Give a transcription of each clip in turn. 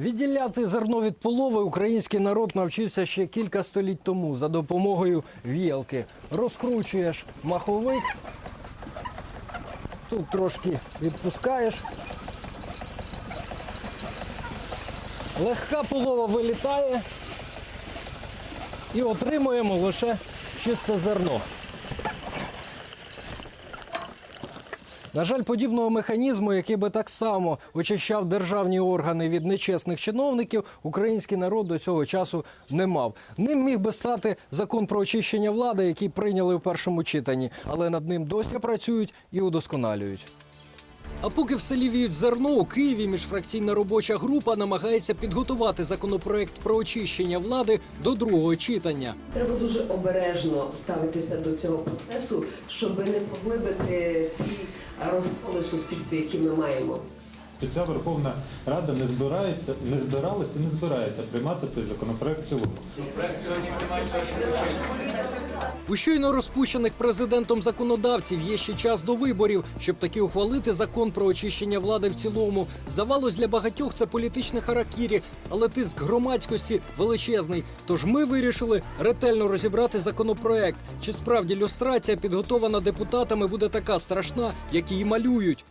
Відділяти зерно від полови український народ навчився ще кілька століть тому за допомогою віялки. Розкручуєш маховик, тут трошки відпускаєш. Легка полова вилітає і отримуємо лише чисте зерно. На жаль, подібного механізму, який би так само очищав державні органи від нечесних чиновників, український народ до цього часу не мав. Ним міг би стати закон про очищення влади, який прийняли в першому читанні, але над ним досі працюють і удосконалюють. А поки в селі віють зерно, у Києві міжфракційна робоча група намагається підготувати законопроект про очищення влади до другого читання. Треба дуже обережно ставитися до цього процесу, щоб не поглибити ті розколи в суспільстві, які ми маємо. Ця Верховна Рада не збирається, не збиралася і не збирається приймати цей законопроект в цілому. У щойно розпущених президентом законодавців є ще час до виборів, щоб таки ухвалити закон про очищення влади в цілому. Здавалось, для багатьох це політичне харакірі, але тиск громадськості величезний. Тож ми вирішили ретельно розібрати законопроект. Чи справді люстрація, підготована депутатами, буде така страшна, як її малюють.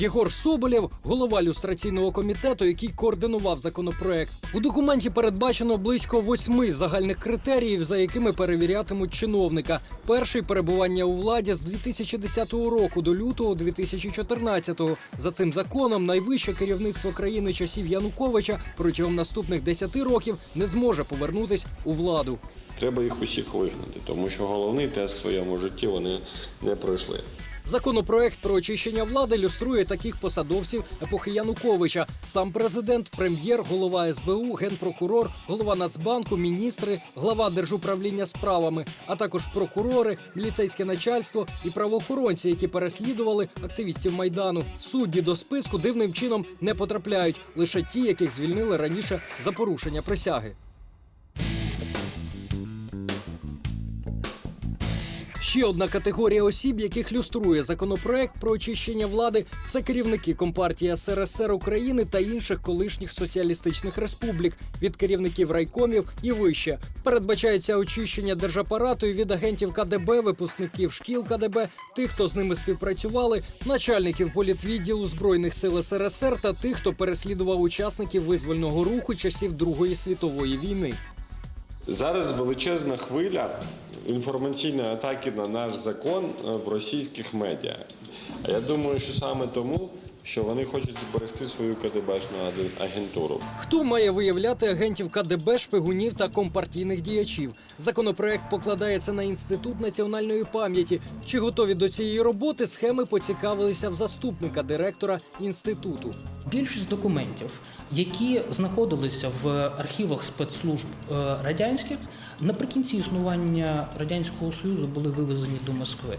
Єгор Соболєв, голова люстраційного комітету, який координував законопроект. У документі передбачено близько восьми загальних критеріїв, за якими перевірятимуть чиновника. Перший перебування у владі з 2010 року до лютого 2014. За цим законом найвище керівництво країни часів Януковича протягом наступних 10 років не зможе повернутись у владу. Треба їх усіх вигнати, тому що головний тест в своєму житті вони не пройшли. Законопроект про очищення влади люструє таких посадовців епохи Януковича: сам президент, прем'єр, голова СБУ, генпрокурор, голова Нацбанку, міністри, глава держуправління справами, а також прокурори, міліцейське начальство і правоохоронці, які переслідували активістів майдану. Судді до списку дивним чином не потрапляють лише ті, яких звільнили раніше за порушення присяги. Ще одна категорія осіб, яких люструє законопроект про очищення влади, це керівники компартії СРСР України та інших колишніх соціалістичних республік від керівників райкомів і вище. Передбачається очищення держапарату і від агентів КДБ, випускників шкіл КДБ, тих, хто з ними співпрацювали, начальників політвідділу збройних сил СРСР та тих, хто переслідував учасників визвольного руху часів Другої світової війни. Зараз величезна хвиля інформаційної атаки на наш закон е, в російських медіа. А я думаю, що саме тому, що вони хочуть зберегти свою КДБшну аген- агентуру. Хто має виявляти агентів КДБ, шпигунів та компартійних діячів? Законопроект покладається на інститут національної пам'яті. Чи готові до цієї роботи схеми поцікавилися в заступника директора інституту? Більшість документів, які знаходилися в архівах спецслужб е, радянських, наприкінці існування радянського союзу були вивезені до Москви.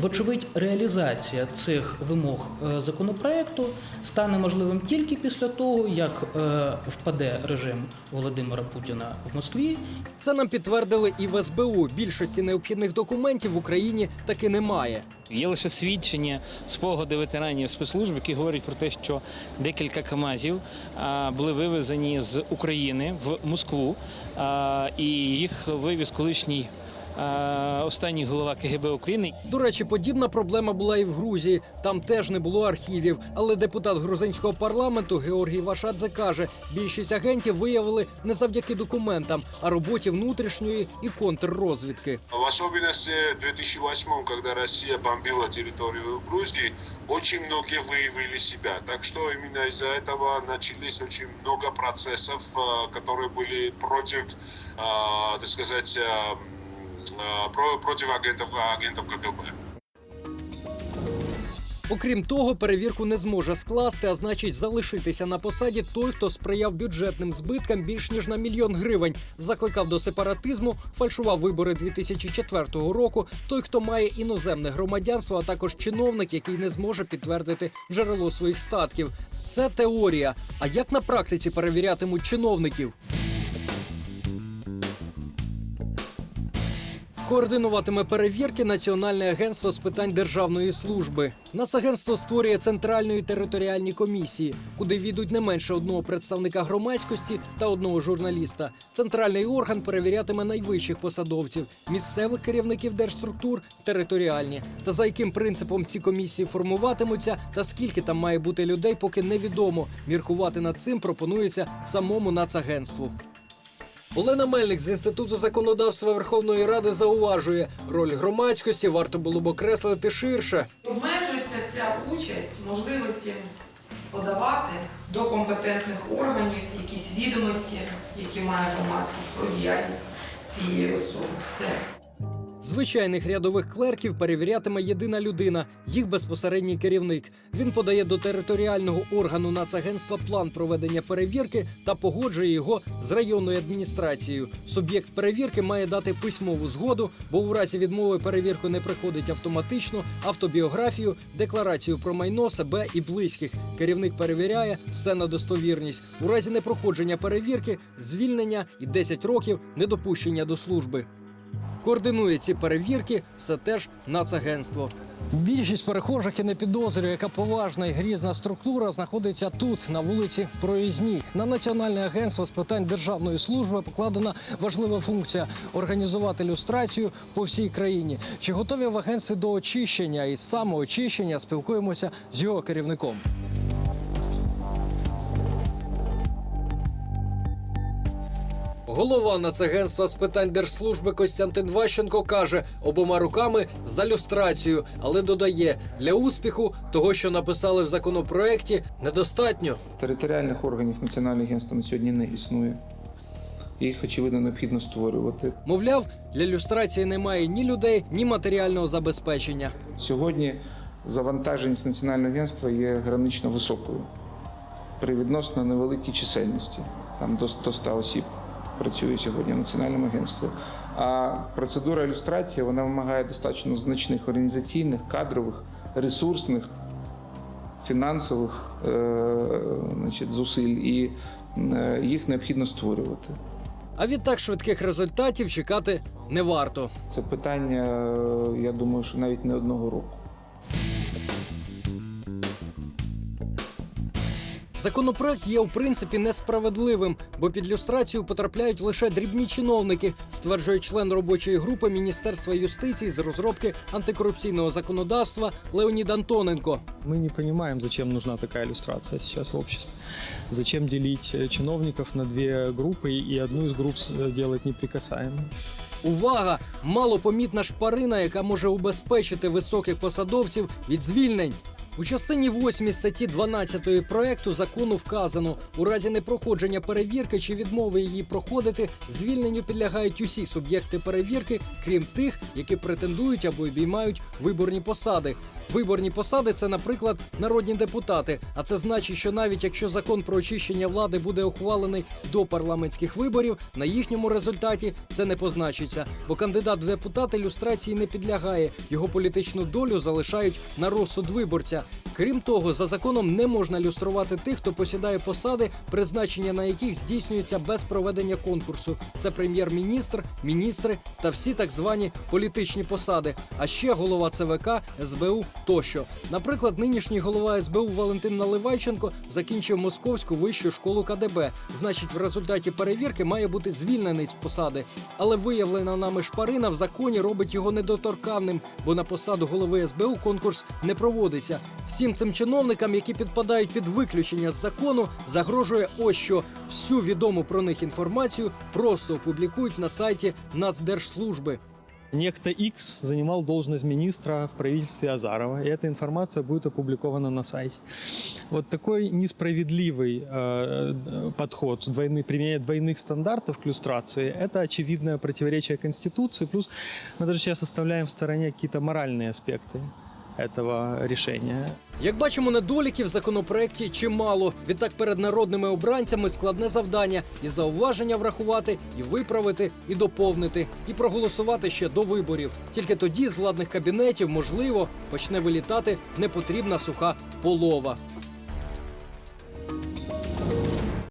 Вочевидь, реалізація цих вимог е, законопроекту стане можливим тільки після того, як е, впаде режим Володимира Путіна в Москві, Це нам підтвердили і в СБУ. Більшості необхідних документів в Україні таки немає. Є лише свідчення, спогади ветеранів спецслужб, які говорять про те, що декілька КАМАЗів а, були вивезені з України в Москву, а, і їх вивіз колишній останній голова КГБ України. До речі, подібна проблема була і в Грузії. Там теж не було архівів. Але депутат грузинського парламенту Георгій Вашадзе каже, більшість агентів виявили не завдяки документам, а роботі внутрішньої і контррозвідки. В особенности в 2008, когда Россия бомбила территорию Грузии, очень многие выявили себя. Так что именно из-за этого начались очень много процессов, э, которые были против, э, так сказать, э, э, про- против агентов, агентов КГБ. Окрім того, перевірку не зможе скласти, а значить залишитися на посаді той, хто сприяв бюджетним збиткам більш ніж на мільйон гривень, закликав до сепаратизму, фальшував вибори 2004 року. Той, хто має іноземне громадянство, а також чиновник, який не зможе підтвердити джерело своїх статків. Це теорія. А як на практиці перевірятимуть чиновників? Координуватиме перевірки Національне агентство з питань державної служби. Нацагентство створює центральні територіальні комісії, куди війдуть не менше одного представника громадськості та одного журналіста. Центральний орган перевірятиме найвищих посадовців, місцевих керівників держструктур, територіальні. Та за яким принципом ці комісії формуватимуться та скільки там має бути людей, поки невідомо. Міркувати над цим пропонується самому нацагентству. Олена Мельник з інституту законодавства Верховної Ради зауважує, роль громадськості варто було б окреслити ширше. Обмежується ця участь можливості подавати до компетентних органів якісь відомості, які має громадськість про діяльність цієї особи. Все. Звичайних рядових клерків перевірятиме єдина людина, їх безпосередній керівник. Він подає до територіального органу нацагентства план проведення перевірки та погоджує його з районною адміністрацією. Суб'єкт перевірки має дати письмову згоду, бо у разі відмови перевірку не приходить автоматично, автобіографію, декларацію про майно себе і близьких. Керівник перевіряє все на достовірність. У разі непроходження перевірки, звільнення і 10 років недопущення до служби. Координує ці перевірки все теж Нацагентство. Більшість перехожих і не підозрює, яка поважна і грізна структура знаходиться тут, на вулиці Проїзній. На Національне агентство з питань державної служби покладена важлива функція організувати люстрацію по всій країні. Чи готові в агентстві до очищення і самоочищення спілкуємося з його керівником. Голова Нацагентства з питань держслужби Костянтин Ващенко каже обома руками за люстрацію, але додає для успіху того, що написали в законопроекті, недостатньо. Територіальних органів Національного агентства на сьогодні не існує. Їх, очевидно, необхідно створювати. Мовляв, для люстрації немає ні людей, ні матеріального забезпечення. Сьогодні завантаженість Національного агентства є гранично високою при відносно невеликій чисельності. Там до 100 100 осіб працює сьогодні в Національному агентстві. А процедура ілюстрації вона вимагає достатньо значних організаційних, кадрових, ресурсних, фінансових е, значить, зусиль, і е, їх необхідно створювати. А відтак швидких результатів чекати не варто. Це питання, е, я думаю, що навіть не одного року. Законопроект є у принципі несправедливим, бо під люстрацію потрапляють лише дрібні чиновники, стверджує член робочої групи Міністерства юстиції з розробки антикорупційного законодавства Леонід Антоненко. Мы не понимаем, зачем нужна такая иллюстрация сейчас в обществе. Зачем делить э, чиновников на две группы и одну из групп с- э, делать неприкасаемой. Увага! Малопомітна шпарина, яка може убезпечити високих посадовців від звільнень. У частині 8 статті 12 проекту закону вказано, у разі непроходження перевірки чи відмови її проходити, звільненню підлягають усі суб'єкти перевірки, крім тих, які претендують або обіймають виборні посади. Виборні посади це, наприклад, народні депутати. А це значить, що навіть якщо закон про очищення влади буде ухвалений до парламентських виборів, на їхньому результаті це не позначиться, бо кандидат в депутати люстрації не підлягає. Його політичну долю залишають на розсуд виборця. Крім того, за законом не можна люструвати тих, хто посідає посади, призначення на яких здійснюється без проведення конкурсу. Це прем'єр-міністр, міністри та всі так звані політичні посади. А ще голова ЦВК, СБУ тощо. Наприклад, нинішній голова СБУ Валентин Наливайченко закінчив московську вищу школу КДБ. Значить, в результаті перевірки має бути звільнений з посади. Але виявлена нами шпарина в законі робить його недоторканним, бо на посаду голови СБУ конкурс не проводиться. Всім цим чиновникам, які підпадають під виключення з закону, загрожує ось що всю відому про них інформацію просто опублікують на сайті Нацдержслужби. Некто X занимал должность министра в правительстве Азарова, и эта информация будет опубликована на сайте. Вот такой несправедливый э, э, подход, двойный, применение двойных стандартов к иллюстрации, это очевидное противоречие Конституции, плюс мы даже сейчас оставляем в стороне какие-то моральные аспекты этого решения. Як бачимо, недоліків в законопроекті чимало. Відтак перед народними обранцями складне завдання і зауваження врахувати, і виправити, і доповнити, і проголосувати ще до виборів. Тільки тоді з владних кабінетів можливо почне вилітати непотрібна суха полова.